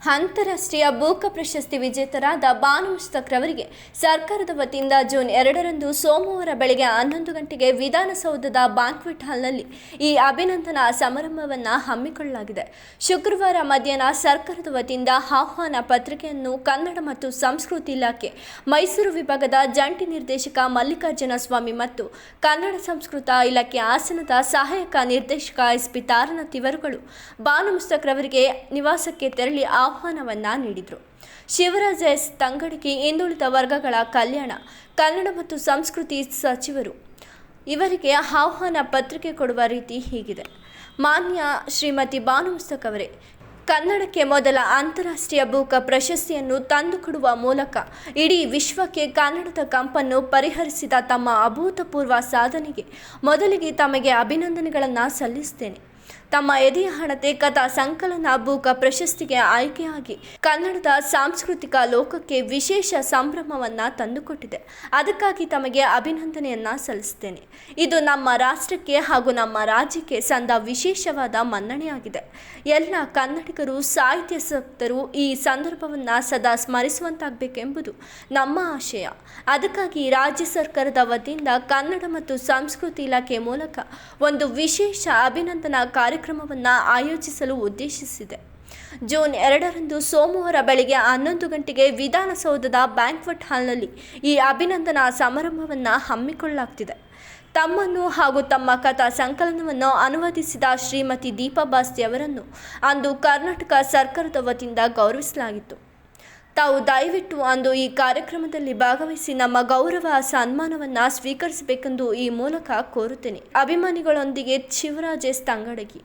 ಅಂತಾರಾಷ್ಟ್ರೀಯ ಬೂಕ ಪ್ರಶಸ್ತಿ ವಿಜೇತರಾದ ಬಾನು ಮುಸ್ತಕ್ ರವರಿಗೆ ಸರ್ಕಾರದ ವತಿಯಿಂದ ಜೂನ್ ಎರಡರಂದು ಸೋಮವಾರ ಬೆಳಗ್ಗೆ ಹನ್ನೊಂದು ಗಂಟೆಗೆ ವಿಧಾನಸೌಧದ ಬ್ಯಾಂಕ್ವೆಟ್ ಹಾಲ್ನಲ್ಲಿ ಈ ಅಭಿನಂದನಾ ಸಮಾರಂಭವನ್ನು ಹಮ್ಮಿಕೊಳ್ಳಲಾಗಿದೆ. ಶುಕ್ರವಾರ ಮಧ್ಯಾಹ್ನ ಸರ್ಕಾರದ ವತಿಯಿಂದ ಆಹ್ವಾನ ಪತ್ರಿಕೆಯನ್ನು ಕನ್ನಡ ಮತ್ತು ಸಂಸ್ಕೃತಿ ಇಲಾಖೆ, ಮೈಸೂರು ವಿಭಾಗದ ಜಂಟಿ ನಿರ್ದೇಶಕ ಮಲ್ಲಿಕಾರ್ಜುನ ಸ್ವಾಮಿ ಮತ್ತು ಕನ್ನಡ ಸಂಸ್ಕೃತ ಇಲಾಖೆ ಹಾಸನದ ಸಹಾಯಕ ನಿರ್ದೇಶಕ ಎಸ್ ಪಿ ತಾರನಾಥ್ ಇವರುಗಳು ಬಾನು ಮುಸ್ತಕ್ ರವರಿಗೆ ನಿವಾಸಕ್ಕೆ ತೆರಳಿ ಆಹ್ವಾನವನ್ನ ನೀಡಿದರು. ಶಿವರಾಜ್ ಎಸ್ ತಂಗಡಗಿ ಹಿಂದುಳಿದ ವರ್ಗಗಳ ಕಲ್ಯಾಣ, ಕನ್ನಡ ಮತ್ತು ಸಂಸ್ಕೃತಿ ಸಚಿವರು ಇವರಿಗೆ ಆಹ್ವಾನ ಪತ್ರಿಕೆ ಕೊಡುವ ರೀತಿ ಹೀಗಿದೆ. ಮಾನ್ಯ ಶ್ರೀಮತಿ ಬಾನು ಮುಸ್ತಕ್ ಅವರೇ, ಕನ್ನಡಕ್ಕೆ ಮೊದಲ ಅಂತಾರಾಷ್ಟ್ರೀಯ ಬೂಕ ಪ್ರಶಸ್ತಿಯನ್ನು ತಂದುಕೊಡುವ ಮೂಲಕ ಇಡೀ ವಿಶ್ವಕ್ಕೆ ಕನ್ನಡದ ಕಂಪನ್ನು ಪರಿಹರಿಸಿದ ತಮ್ಮ ಅಭೂತಪೂರ್ವ ಸಾಧನೆಗೆ ಮೊದಲಿಗೆ ತಮಗೆ ಅಭಿನಂದನೆಗಳನ್ನು ಸಲ್ಲಿಸುತ್ತೇನೆ ತಮ್ಮ ಎದೆಯ ಹಣತೆ ಕಥಾ ಸಂಕಲನ ಬೂಕ ಪ್ರಶಸ್ತಿಗೆ ಆಯ್ಕೆಯಾಗಿ ಕನ್ನಡದ ಸಾಂಸ್ಕೃತಿಕ ಲೋಕಕ್ಕೆ ವಿಶೇಷ ಸಂಭ್ರಮವನ್ನ ತಂದುಕೊಟ್ಟಿದೆ. ಅದಕ್ಕಾಗಿ ತಮಗೆ ಅಭಿನಂದನೆಯನ್ನ ಸಲ್ಲಿಸುತ್ತೇನೆ ಇದು ನಮ್ಮ ರಾಷ್ಟ್ರಕ್ಕೆ ಹಾಗೂ ನಮ್ಮ ರಾಜ್ಯಕ್ಕೆ ಸಂದ ವಿಶೇಷವಾದ ಮನ್ನಣೆಯಾಗಿದೆ. ಎಲ್ಲ ಕನ್ನಡಿಗರು ಸಾಹಿತ್ಯಾಸಕ್ತರು ಈ ಸಂದರ್ಭವನ್ನ ಸದಾ ಸ್ಮರಿಸುವಂತಾಗಬೇಕೆಂಬುದು ನಮ್ಮ ಆಶಯ. ಅದಕ್ಕಾಗಿ ರಾಜ್ಯ ಸರ್ಕಾರದ ವತಿಯಿಂದ ಕನ್ನಡ ಮತ್ತು ಸಂಸ್ಕೃತಿ ಇಲಾಖೆ ಮೂಲಕ ಒಂದು ವಿಶೇಷ ಅಭಿನಂದನಾ ಕಾರ್ಯಕ್ರಮವನ್ನು ಆಯೋಜಿಸಲು ಉದ್ದೇಶಿಸಿದೆ. ಜೂನ್ ಎರಡರಂದು ಸೋಮವಾರ ಬೆಳಗ್ಗೆ ಹನ್ನೊಂದು ಗಂಟೆಗೆ ವಿಧಾನಸೌಧದ ಬ್ಯಾಂಕ್ವೆಟ್ ಹಾಲ್ನಲ್ಲಿ ಈ ಅಭಿನಂದನಾ ಸಮಾರಂಭವನ್ನು ಹಮ್ಮಿಕೊಳ್ಳಲಾಗ್ತಿದೆ. ತಮ್ಮನ್ನು ಹಾಗೂ ತಮ್ಮ ಕಥಾ ಸಂಕಲನವನ್ನು ಅನುವಾದಿಸಿದ ಶ್ರೀಮತಿ ದೀಪಾ ಬಾಸ್ತಿ ಅವರನ್ನು ಅಂದು ಕರ್ನಾಟಕ ಸರ್ಕಾರದ ವತಿಯಿಂದ ಗೌರವಿಸಲಾಗಿತ್ತು. ತಾವು ದಯವಿಟ್ಟು ಅಂದು ಈ ಕಾರ್ಯಕ್ರಮದಲ್ಲಿ ಭಾಗವಹಿಸಿ ನಮ್ಮ ಗೌರವ ಸನ್ಮಾನವನ್ನು ಸ್ವೀಕರಿಸಬೇಕೆಂದು ಈ ಮೂಲಕ ಕೋರುತ್ತೇನೆ. ಅಭಿಮಾನಿಗಳೊಂದಿಗೆ ಶಿವರಾಜ್ ಎಸ್ ತಂಗಡಗಿ.